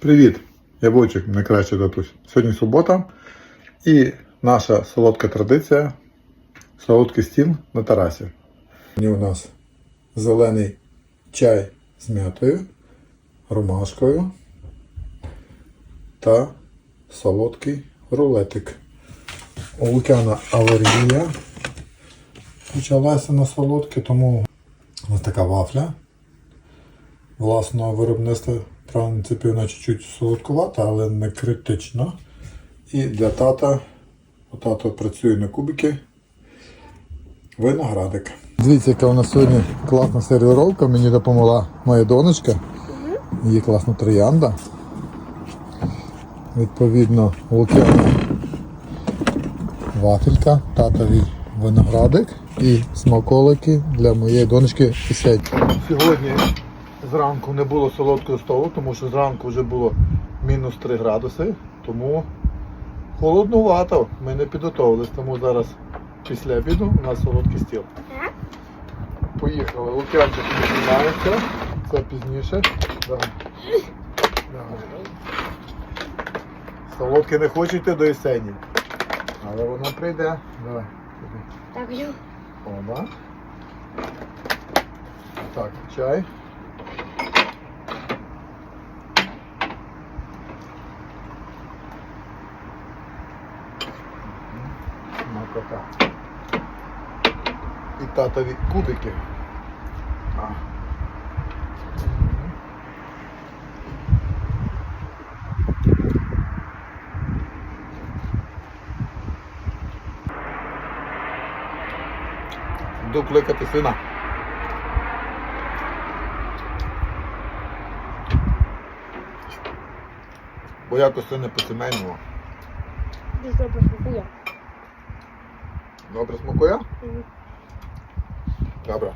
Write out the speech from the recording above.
Привіт! Я Войчик, найкращий татусь. Сьогодні субота і наша солодка традиція солодкий стіл на терасі. Сьогодні у нас зелений чай з м'ятою, ромашкою та солодкий рулетик. У Лукяна алергія почалася на солодке, тому ось така вафля власного виробництва. В принципі, вона чуть-чуть солодкувата, але не критично. І для тата, у тато працює на кубики, виноградик. Дивіться, яка у нас сьогодні класна сервіровка. Мені допомогла моя донечка. Її класна троянда. Відповідно, лукяна вафелька, татові виноградик і смаколики для моєї донечки Кисень. Сьогодні зранку не було солодкого столу, тому що зранку вже було мінус 3 градуси, тому холоднувато. Ми не підготовились, тому зараз після обіду у нас солодкий стіл. Поїхали. Лук'янчик починається. Це пізніше. Давай. Давай. Солодке не хочете до Єсені. Але воно прийде. Давай. Так. Оба. Так, чай. Макота. І татові кубики. А. Йду кликати сина. Бо якось це не по-сімейному. Дуже добре смакує. Добре смакує? Мгм. Добре.